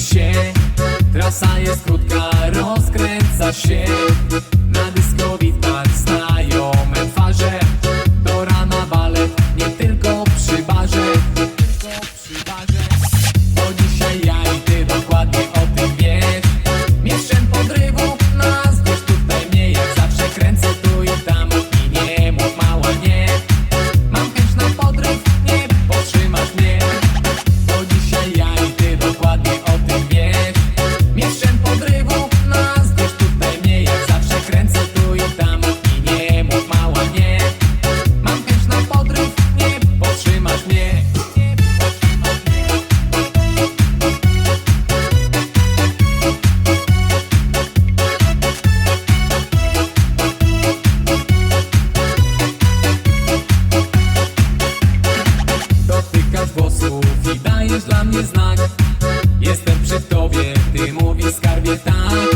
się Trasa jest krótka, rozkręca się Na dyskowitach znajome twarze Do rana balet, nie tylko przy barze, tylko przy barze. dla mnie znak. Jestem przy tobie, ty mówisz skarbie tak.